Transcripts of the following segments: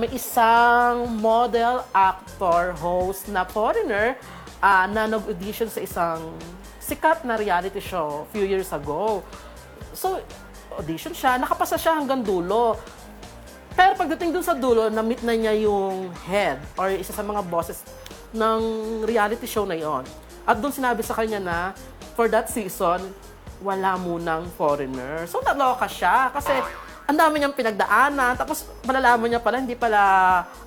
may isang model, actor, host na foreigner ah, na nag-audition sa isang sikat na reality show few years ago. So, audition siya, nakapasa siya hanggang dulo. Pero pagdating dun sa dulo, na-meet na niya yung head or isa sa mga bosses ng reality show na yon. At doon sinabi sa kanya na for that season, wala munang foreigner. So naloka siya kasi ang dami niyang pinagdaanan. Tapos malalaman niya pala, hindi pala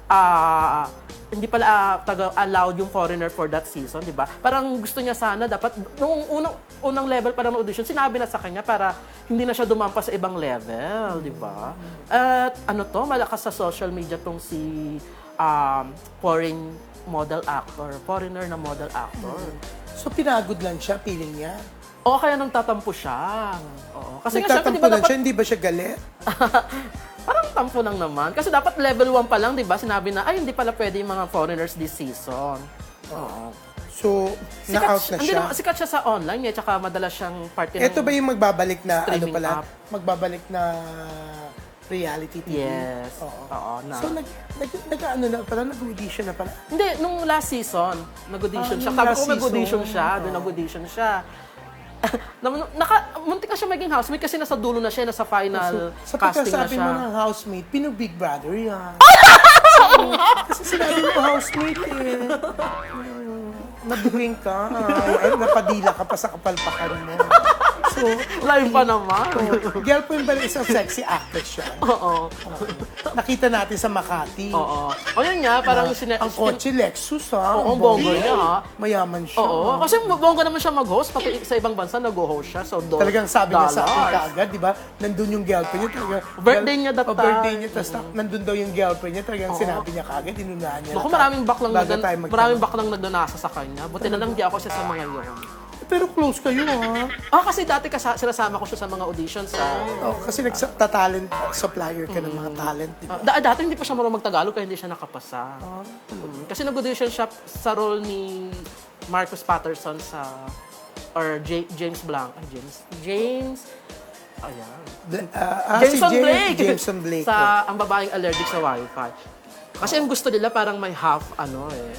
ah, hindi pala ah, taga allowed yung foreigner for that season, di ba? Parang gusto niya sana dapat nung unang unang level pa ng audition, sinabi na sa kanya para hindi na siya dumampas sa ibang level, di ba? At ano to, malakas sa social media tong si um, foreign model actor, foreigner na model actor. So, pinagod lang siya, feeling niya. O kaya nang tatampo siya. Oo. Kasi nga syempre, di Nagtatampo ba lang dapat siya, hindi ba siya galit? Parang tampo lang naman. Kasi dapat level 1 pa lang, di ba? Sinabi na, ay, hindi pala pwede yung mga foreigners this season. Oo. So, na-out na hindi siya. naman, sikat siya sa online, eh, tsaka madalas siyang parte ng... Ito ba yung magbabalik na, ano Streaming pala, app. magbabalik na reality TV? Yes. Oo. Oo, na. So, nag, nag, nag, ano na pala, nag-audition na pala. Hindi, nung last season, nag-audition Ah, siya. nung Sabi last ko nag-audition season. siya, doon Oo. nag-audition siya. Na- naka, muntik na siya maging housemate kasi nasa dulo na siya, nasa final Sa casting na pagkasabi siya. mo ng housemate, pinu Big Brother yan. Kasi sinabi mo housemate eh. Naduging ka. Ay, napadila ka pa sa kapalpakan mo. So, Live pa naman. girlfriend ba ng isang sexy actress siya? Oo. Nakita natin sa Makati. Oo. O yun nga, parang sina- Ang kotse Lexus ha. Oo, Ang bongga niya, ha? Mayaman siya. Oo, kasi bongga naman siya mag-host, pati sa ibang bansa nag-host siya. So, do, Talagang sabi niya sa akin dollars. kaagad, di ba? Nandun yung girlfriend niya. Talaga, Birthday niya that oh, birthday niya. Tapos nandun daw yung girlfriend niya. Talagang sinabi niya kaagad, inunahan niya. Naku, na- maraming baklang, bago nagdan- tayo magtanong. maraming baklang nagnanasa sa kanya. Buti na lang di ako siya sa mga yun. Pero close kayo ha. Ah, kasi dati kasa- sinasama ko siya sa mga auditions sa... Oh, kasi nagta-talent supplier ka ng mga talent, di ba? Ah, da- dati hindi pa siya marunong magtagalog kaya hindi siya nakapasa. Mm, Kasi nag-audition siya sa role ni Marcus Patterson sa or J- James Blanc. Ay, James. James. Ayan. Bla- ah, ah, si Jameson James- Blake. Jameson Blake. oh. sa ang babaeng allergic sa wifi. Kasi ang gusto nila parang may half ano eh.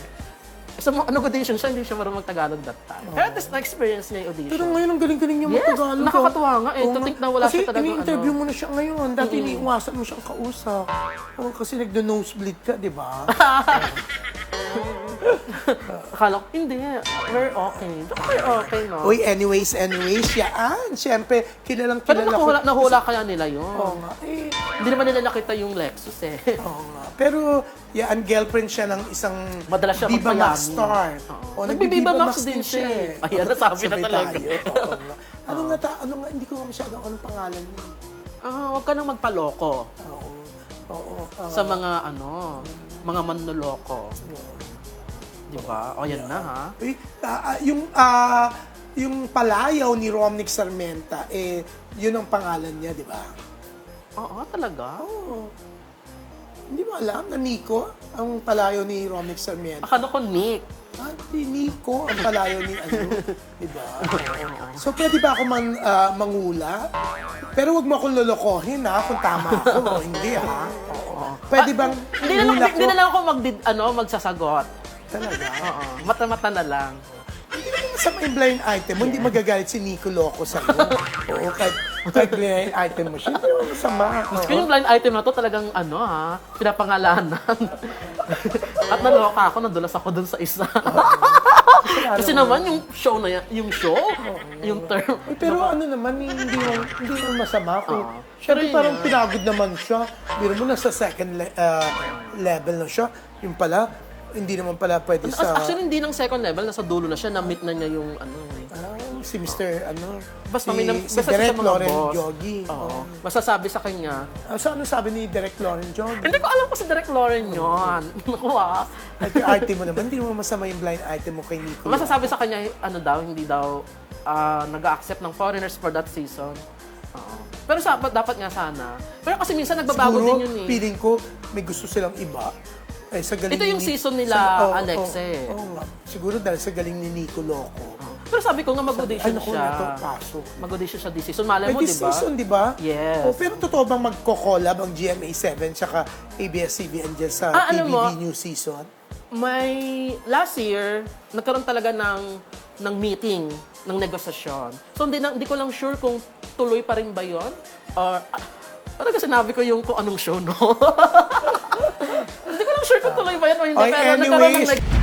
Sa mga ano audition siya, hindi siya marunong mag-Tagalog that time. Pero at least na-experience niya yung audition. Pero ngayon ang galing-galing niya Yes, magtagalog. ah. nakakatuwa nga eh. Oo To think na wala kasi siya talagang ini-interview ano. mo na siya ngayon. Dati iniiwasan mo siyang kausap. Oh, kasi nagdo-nosebleed ka, di ba? Akala ko, hindi. We're okay. We're okay, no? Uy, anyways, anyways, yan. Siyempre, kilalang Pero kilala nahula, ko. nahula kaya nila yun. Oo nga. Eh, Hindi naman nila nakita yung Lexus eh. oo nga. Pero, yan, girlfriend siya ng isang Madalas siya magpayami. Max star. Oo. Nagbi-Viva Max din siya eh. Ayan, nasabi na Sabay talaga. tayo. Oo nga. Ano nga, ta, ano nga, hindi ko masyado anong pangalan niya. Ah, huwag ka nang magpaloko Oo. Oo. ah, sa mga ano, mga manloloko. Di ba? O yan na ha. Uy, ah, ah, yung ah, yung palayaw ni Romnick Sarmenta, eh, yun ang pangalan niya, di ba? Oo, talaga? Oo. Hindi mo alam na Nico ang palayaw ni Romnick Sarmiento. Akala ko Nick. Ah, di Nico ang palayaw ni ano, di ba? So, pwede ba ako man, ah, mangula? Pero wag mo akong lolokohin ha, kung tama ako o hindi ha. Oo. Pwede bang Hindi na lang, hula hindi ko? na lang ako mag, ano, magsasagot. Talaga? Oo, mata-mata na lang. Masama yung blind item mo, hindi magagalit si Nico Loco sa'yo. Oo, kahit, kahit blind item mo siya, hindi naman masama. Kaya yung blind item na to talagang ano ha, pinapangalanan. At naloka ako, nadulas ako dun sa isa. Kasi naman yung show na yan, yung show, yung term. Eh, pero ano naman, hindi naman, hindi naman masama ko. Oo. Siyempre Pero yun parang pinagod naman siya. Biro mo nasa second le- ah, level na siya. Yung pala, hindi naman pala pwede sa... Actually, hindi ng second level, nasa dulo na siya, na-meet na niya yung ano. Ah, si Mr. ano, Basta si, may nam- si basta Direk sa mga Lauren boss. Jogi. Oo. Masasabi sa kanya, Ah, so ano sabi ni Direk Lauren Jogi? hindi ko alam kung si Direk Lauren yun. Naku ah. At yung arte mo naman, hindi mo masama yung blind item mo kay Nico. Masasabi sa kanya, ano daw, hindi daw ah, nag-accept ng foreigners for that season. Oo. Pero sa, dapat nga sana. Pero kasi minsan nagbabago Siguro, din yun eh. feeling ko, may gusto silang iba. Eh, sa galing Ito yung ni- season nila, sa- oh, Alex, oh, eh. Oo nga. Siguro dahil sa galing ni Nico Loco. Pero sabi ko nga mag-audition Ay, naku, siya. nato, pasok. Mag-audition siya this season. Malay May mo, di ba? season, di ba? Yes. Oh, pero totoo bang magko-collab ang GMA7 tsaka ABS-CBN dyan sa Ah, alam PBB mo, new season? May, last year, nagkaroon talaga ng, ng meeting, ng negosasyon. So, hindi, na, hindi ko lang sure kung tuloy pa rin ba yun? Or, ah, talaga sinabi ko yung kung anong show, no? lang sure kung tuloy ba yun o hindi. Oy, pero nagkaroon ng anyways,